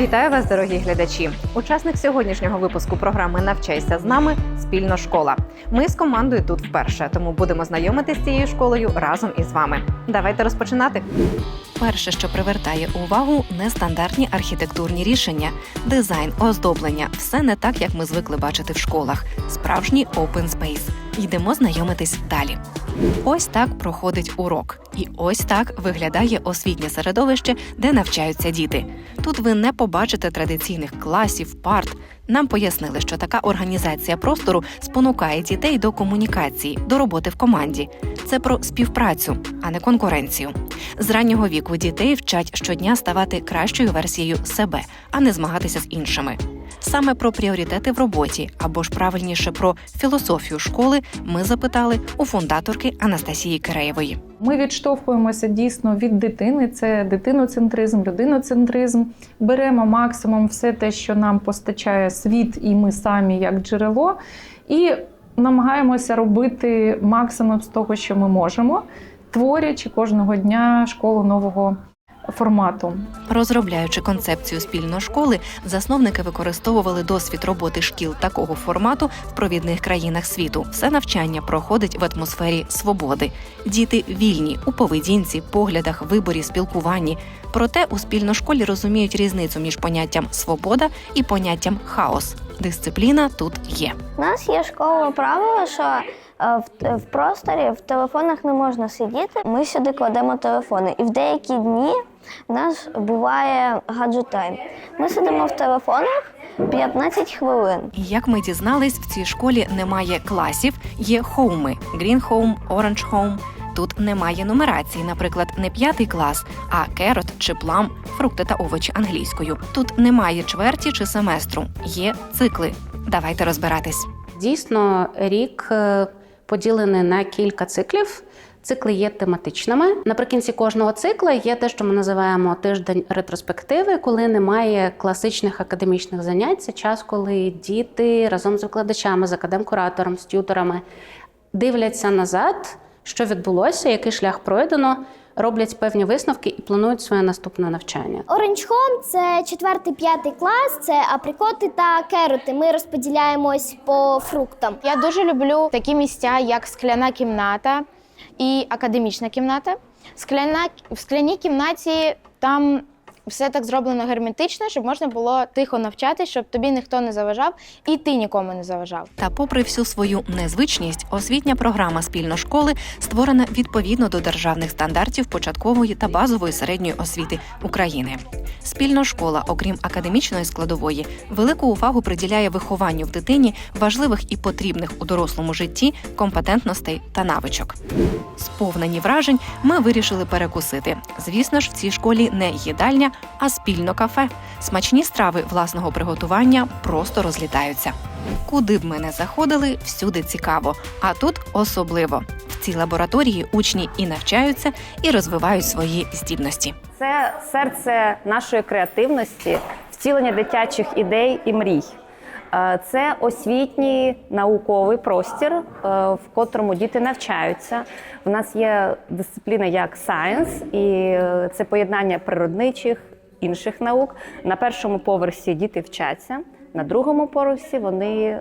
Вітаю вас, дорогі глядачі! Учасник сьогоднішнього випуску програми Навчайся з нами спільно школа. Ми з командою тут вперше, тому будемо знайомитись з цією школою разом із вами. Давайте розпочинати. Перше, що привертає увагу, нестандартні архітектурні рішення, дизайн, оздоблення все не так, як ми звикли бачити в школах. Справжній open space. Йдемо знайомитись далі. Ось так проходить урок, і ось так виглядає освітнє середовище, де навчаються діти. Тут ви не побачите традиційних класів, парт. Нам пояснили, що така організація простору спонукає дітей до комунікації, до роботи в команді. Це про співпрацю, а не конкуренцію. З раннього віку дітей вчать щодня ставати кращою версією себе, а не змагатися з іншими. Саме про пріоритети в роботі, або ж правильніше про філософію школи, ми запитали у фундаторки Анастасії Киреєвої. Ми відштовхуємося дійсно від дитини. Це дитиноцентризм, людиноцентризм. Беремо максимум все те, що нам постачає світ, і ми самі як джерело, і намагаємося робити максимум з того, що ми можемо, творячи кожного дня школу нового формату. Розробляючи концепцію спільної школи, засновники використовували досвід роботи шкіл такого формату в провідних країнах світу. Все навчання проходить в атмосфері свободи. Діти вільні у поведінці, поглядах, виборі, спілкуванні. Проте у спільношколі розуміють різницю між поняттям свобода і поняттям хаос. Дисципліна тут є. У нас є школа правила, що е, в, в просторі в телефонах не можна сидіти. Ми сюди кладемо телефони. І в деякі дні в нас буває гаджет тайм. Ми сидимо в телефонах 15 хвилин. Як ми дізнались, в цій школі немає класів, є хоуми: Green Home, Orange Home. Тут немає нумерації, наприклад, не п'ятий клас, а керот чи плам, фрукти та овочі англійською. Тут немає чверті чи семестру, є цикли. Давайте розбиратись. Дійсно, рік е, поділений на кілька циклів. Цикли є тематичними. Наприкінці кожного цикла є те, що ми називаємо тиждень ретроспективи, коли немає класичних академічних занять. Це час, коли діти разом з викладачами, з академкуратором, з тюторами дивляться назад, що відбулося, який шлях пройдено, роблять певні висновки і планують своє наступне навчання. Orange Home – це четвертий, п'ятий клас, це априкоти та кероти. Ми розподіляємось по фруктам. Я дуже люблю такі місця, як скляна кімната і академічна кімната. Скляна, в скляній кімнаті там все так зроблено герметично, щоб можна було тихо навчатись, щоб тобі ніхто не заважав і ти нікому не заважав. Та, попри всю свою незвичність, освітня програма спільношколи створена відповідно до державних стандартів початкової та базової середньої освіти України. Спільна школа, окрім академічної складової, велику увагу приділяє вихованню в дитині важливих і потрібних у дорослому житті компетентностей та навичок. Сповнені вражень, ми вирішили перекусити. Звісно ж, в цій школі не їдальня, а спільно кафе. Смачні страви власного приготування просто розлітаються. Куди б ми не заходили, всюди цікаво. А тут особливо. В цій лабораторії учні і навчаються, і розвивають свої здібності. Це серце нашої креативності, втілення дитячих ідей і мрій. Е, Це освітній науковий простір, е, в котрому діти навчаються. В нас є дисципліна як science, і е, це поєднання природничих інших наук. На першому поверсі діти вчаться, на другому поверсі вони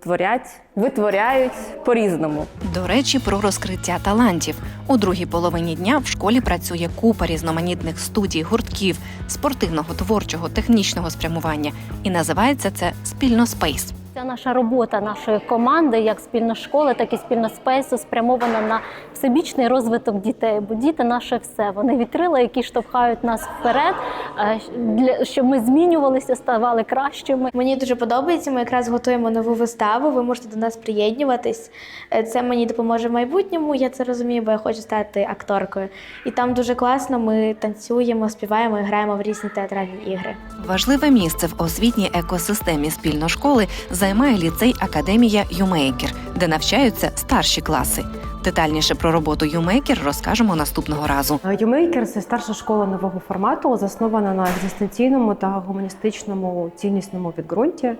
творять, витворяють по-різному. До речі, про розкриття талантів у другій половині дня в школі працює купа різноманітних студій, гуртків, спортивного, творчого, технічного спрямування, і називається це спільно спейс. Ця наша робота нашої команди, як спільно школи, так і спільно спейсу, спрямована на всебічний розвиток дітей. Бо діти наше все. Вони вітрила, які штовхають нас вперед, е, для- щоб ми змінювалися, ставали кращими. Мені дуже подобається. Ми якраз готуємо нову виставу. Ви можете до нас приєднуватись. Е, Це мені допоможе в майбутньому. Я це розумію, бо я хочу стати акторкою. І там дуже класно. Ми танцюємо, співаємо і граємо в різні театральні ігри. Важливе місце в освітній екосистемі спільно школи займає ліцей Академія Юмейкер, де навчаються старші класи. Детальніше про роботу Юмейкер розкажемо наступного разу. Юмейкер це старша школа нового формату, заснована на екзистенційному та гуманістичному ціннісному підґрунті.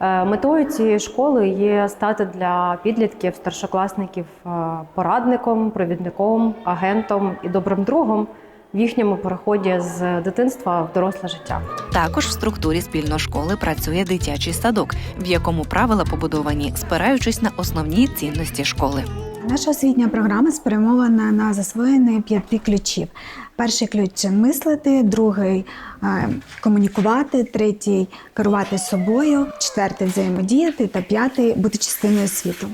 Е, Метою цієї школи є стати для підлітків, старшокласників е, порадником, провідником, агентом і добрим другом, в їхньому переході з дитинства в доросле життя. Також в структурі спільної школи працює дитячий садок, в якому правила побудовані, спираючись на основні цінності школи. Наша освітня програма спрямована на засвоєння п'яти ключів. Перший ключ мислити, другий е, комунікувати, третій керувати собою, четвертий взаємодіяти та п'ятий бути частиною світу.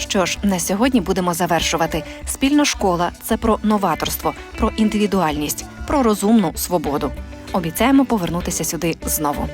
Що ж, на сьогодні будемо завершувати. Спільна школа це про новаторство, про індивідуальність, про розумну свободу. Обіцяємо повернутися сюди знову.